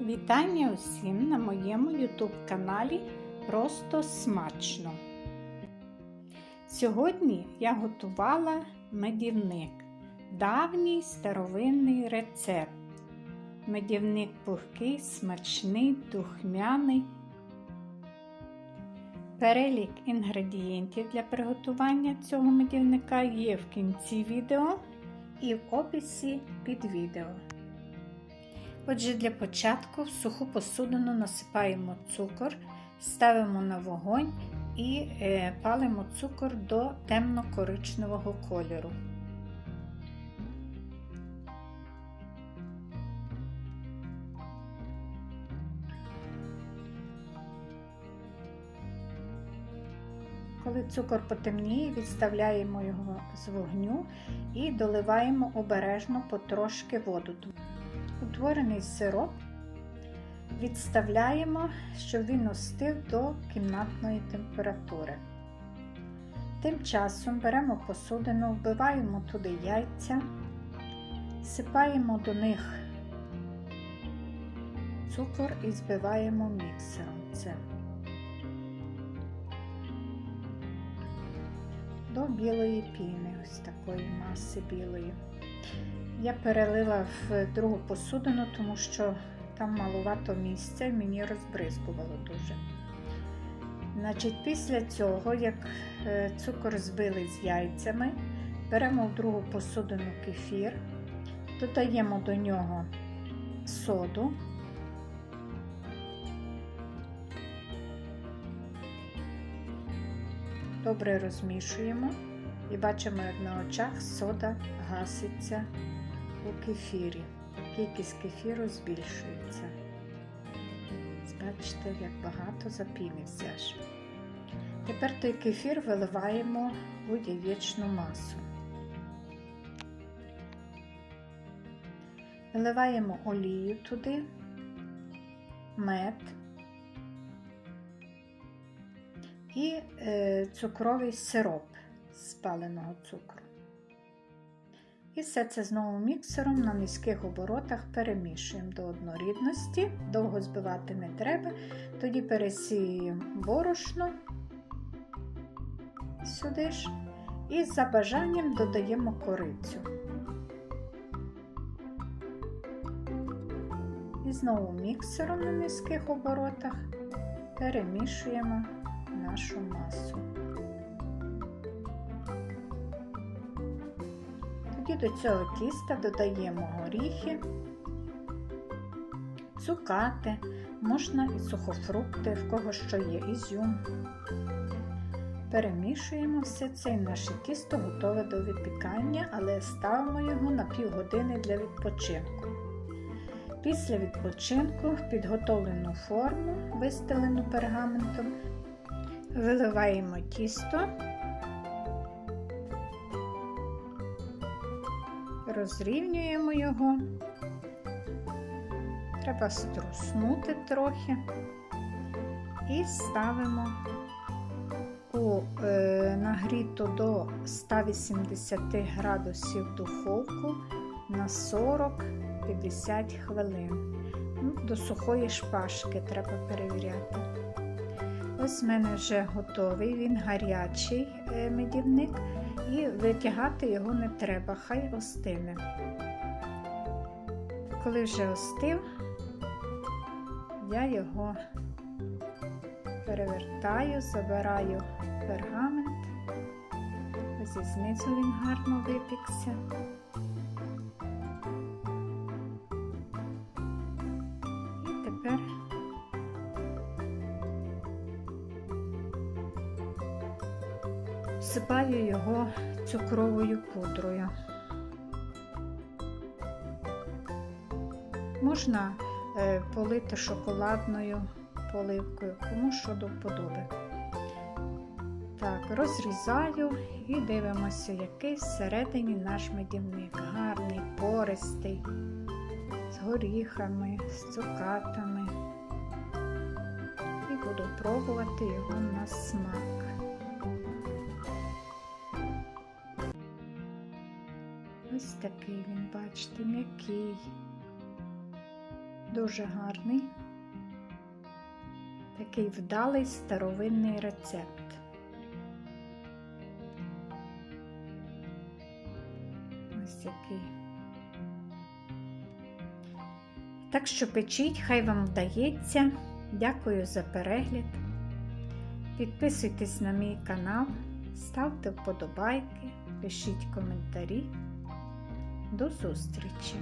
Вітання усім на моєму YouTube каналі Просто смачно. Сьогодні я готувала медівник, давній старовинний рецепт. Медівник пухкий, смачний, духмяний. Перелік інгредієнтів для приготування цього медівника є в кінці відео і в описі під відео. Отже, для початку в суху посудину насипаємо цукор, ставимо на вогонь і е, палимо цукор до темно-коричневого кольору. Коли цукор потемніє, відставляємо його з вогню і доливаємо обережно потрошки воду. Утворений сироп відставляємо, щоб він остив до кімнатної температури. Тим часом беремо посудину, вбиваємо туди яйця, сипаємо до них цукор і збиваємо міксером це. До білої піни, ось такої маси білої. Я перелила в другу посудину, тому що там малувато місця і мені розбризкувало дуже. Значить, Після цього, як цукор збили з яйцями, беремо в другу посудину кефір, додаємо до нього соду. Добре розмішуємо і бачимо, як на очах сода гаситься у кефірі. Кількість кефіру збільшується. Бачите, як багато запінився аж. Тепер той кефір виливаємо у яєчну масу. Виливаємо олію туди, мед і е, цукровий сироп з паленого цукру. І все це знову міксером на низьких оборотах перемішуємо до однорідності, довго збивати не треба, тоді пересіюємо борошно сюди ж і за бажанням додаємо корицю. І знову міксером на низьких оборотах перемішуємо нашу масу. Тоді до цього тіста додаємо горіхи, цукати, можна і сухофрукти, в кого що є, ізюм. Перемішуємо все це і наше тісто готове до випікання, але ставимо його на півгодини для відпочинку. Після відпочинку в підготовлену форму, вистелену пергаментом, виливаємо тісто. Розрівнюємо його, треба струснути трохи і ставимо у е, нагріту до 180 градусів духовку на 40-50 хвилин. Ну, До сухої шпажки треба перевіряти. Ось в мене вже готовий, він гарячий е, медівник і витягати його не треба, хай остине. Коли вже остив, я його перевертаю, забираю пергамент, ось знизу він гарно випікся. Всипаю його цукровою пудрою. Можна е, полити шоколадною поливкою, кому що до вподоби. Так, розрізаю і дивимося, який всередині наш медівник. Гарний, пористий, з горіхами, з цукатами. І буду пробувати його на смак. Ось такий він, бачите, м'який, Дуже гарний. Такий вдалий старовинний рецепт. Ось який. Так що печіть, хай вам вдається. Дякую за перегляд. Підписуйтесь на мій канал, ставте вподобайки, пишіть коментарі. До зустрічі!